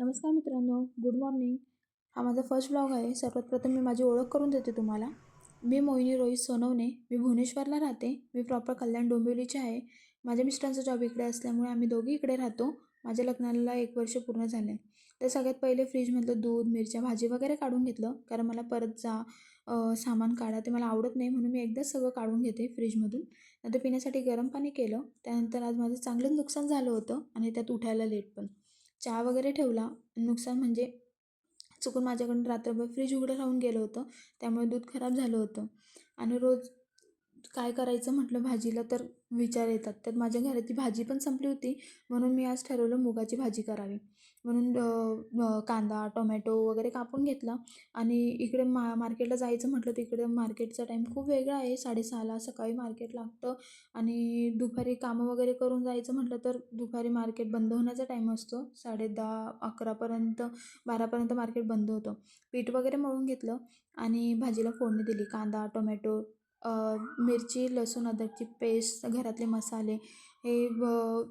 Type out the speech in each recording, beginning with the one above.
नमस्कार मित्रांनो good morning हा माझा फर्स्ट ब्लॉग आहे. सर्वात प्रथम मी माझी ओळख करून देते तुम्हाला. मी मोहिनी रोहित सोनवणे. मी भुवनेश्वरला राहते. मी प्रॉपर कल्याण डोंबिवलीचे आहे. माझ्या मिस्टरांचा जॉब इकडे असल्यामुळे आम्ही दोघी इकडे राहतो. माझ्या लग्नाला एक वर्ष पूर्ण झालं. तर सगळ्यात पहिले फ्रीजमधलं दूध मिरच्या भाजी वगैरे काढून घेतलं. कारण मला परत जा सामान काढा ते मला आवडत नाही म्हणून मी एकदाच सगळं काढून घेते फ्रीजमधून नंतर पिण्यासाठी गरम पाणी केलं. त्यानंतर आज माझं चांगलंच नुकसान झालं होतं आणि त्यात उठायला लेट पण. चहा वगैरे ठेवला. नुकसान म्हणजे चुकून माझ्याकडून रात्रभर फ्रीज उघडं राहून गेलं होतं. त्यामुळे दूध खराब झालं होतं. आणि रोज काय करायचं म्हटलं भाजीला तर विचार येतात. त्यात माझ्या घराची भाजी पण संपली होती म्हणून मी आज ठरवलं मुगाची भाजी करावी. म्हणून कांदा टोमॅटो वगैरे कापून घेतला आणि इकडे मा मार्केटला जायचं म्हटलं तिकडे मार्केटचा टाईम खूप वेगळा आहे. साडेसहाला सकाळी मार्केट लागतं आणि दुपारी कामं वगैरे करून जायचं म्हटलं तर दुपारी मार्केट बंद होण्याचा टाईम असतो. साडे दहा अकरापर्यंत बारापर्यंत मार्केट बंद होतं. पीठ वगैरे मळून घेतलं आणि भाजीला फोडणी दिली. कांदा टोमॅटो मिरची लसूण अद्रकची पेस्ट घरातले मसाले हे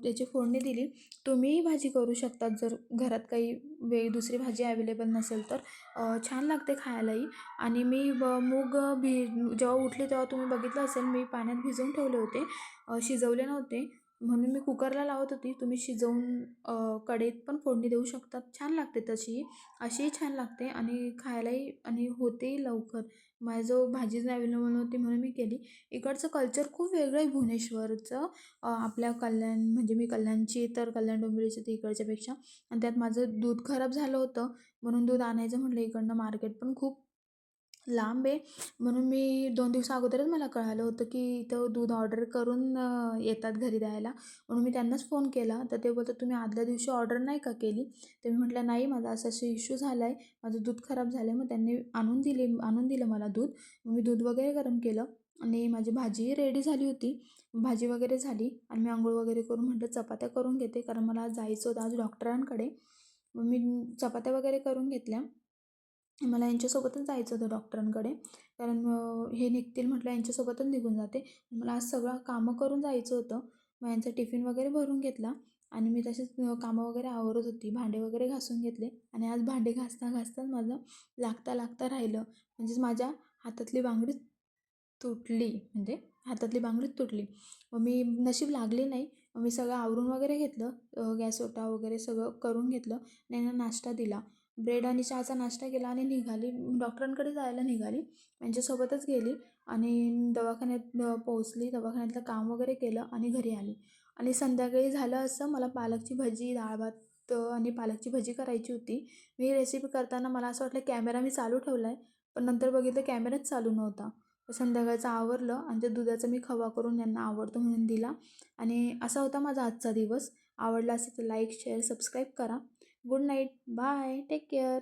त्याची फोडणी दिली. तुम्हीही भाजी करू शकतात. जर घरात काही वे दुसरी भाजी अवेलेबल नसेल तर छान लागते खायलाही. आणि मी ब मूग भि जेव्हा उठले तेव्हा तुम्ही बघितलं असेल मी पाण्यात भिजवून ठेवले होते. शिजवले नव्हते. म्हणून मी कुकरला लावत होती. तुम्ही शिजवून कढईत पण फोडणी देऊ शकतात. छान लागते तशी. अशीही छान लागते आणि खायलाही आणि होतेही लवकर. माझं भाजीच अवेलेबल नव्हती म्हणून मी केली. इकडचं कल्चर खूप वेगळं आहे भुवनेश्वरचं. आपल्या कल्याण म्हणजे मी कल्याणची तर कल्याण डोंबिवलीची तर इकडच्यापेक्षा. आणि त्यात माझं दूध खराब झालं होतं. म्हणून दूध आणायचं म्हटलं. इकडनं मार्केट पण खूप लांब आहे. म्हणून मी दोन दिवसा अगोदरच मला कळालं होतं की इथं दूध ऑर्डर करून येतात घरी द्यायला. म्हणून मी त्यांनाच फोन केला. तर ते बोलतात तुम्ही आदल्या दिवशी ऑर्डर नाही का केली? तर मी म्हटलं नाही माझा असं असं इश्यू झाला आहे माझं दूध खराब झालं आहे मग त्यांनी आणून दिली आणून दिलं मला दूध. मग मी दूध वगैरे गरम केलं. आणि माझी भाजी रेडी झाली होती. भाजी वगैरे झाली. आणि मी आंघोळ वगैरे करून म्हटलं चपात्या करून घेते. कारण मला जायचं होतं आज डॉक्टरांकडे मग मी चपात्या वगैरे करून घेतल्या. मला यांच्यासोबतच जायचं होतं डॉक्टरांकडे. कारण हे निघतील म्हटलं यांच्यासोबतच निघून जाते. मला आज सगळं कामं करून जायचं होतं. मग यांचा टिफिन वगैरे भरून घेतला. आणि मी तसेच कामं वगैरे आवरत होती. भांडे वगैरे घासून घेतले. आणि आज भांडे घासता घासताच माझं लागता लागता राहिलं. म्हणजेच माझ्या हातातली बांगडी तुटली. म्हणजे हातातली बांगडीच तुटली. मग मी नशीब लागली नाही. मग मी सगळं आवरून वगैरे घेतलं. गॅस ओटा वगैरे सगळं करून घेतलं. आणि यांना नाश्ता दिला. ब्रेड आणि चहाचा नाश्ता केला आणि निघाली. डॉक्टरांकडे जायला निघाली. त्यांच्यासोबतच गेली आणि दवाखान्यात पोहोचली. दवाखान्यातलं काम वगैरे केलं आणि घरी आली. आणि संध्याकाळी झालं असं मला पालकची भजी डाळ भात आणि पालकची भजी करायची होती. मी रेसिपी करताना मला असं वाटलं कॅमेरा मी चालू ठेवला आहे पण नंतर बघितलं कॅमेराच चालू नव्हता. संध्याकाळचं आवरलं आणि त्या दुधाचं मी खवा करून यांना आवडतो म्हणून दिला. आणि असा होता माझा आजचा दिवस. आवडला असेल तर लाईक शेअर सबस्क्राईब करा. good night. Bye. Take care.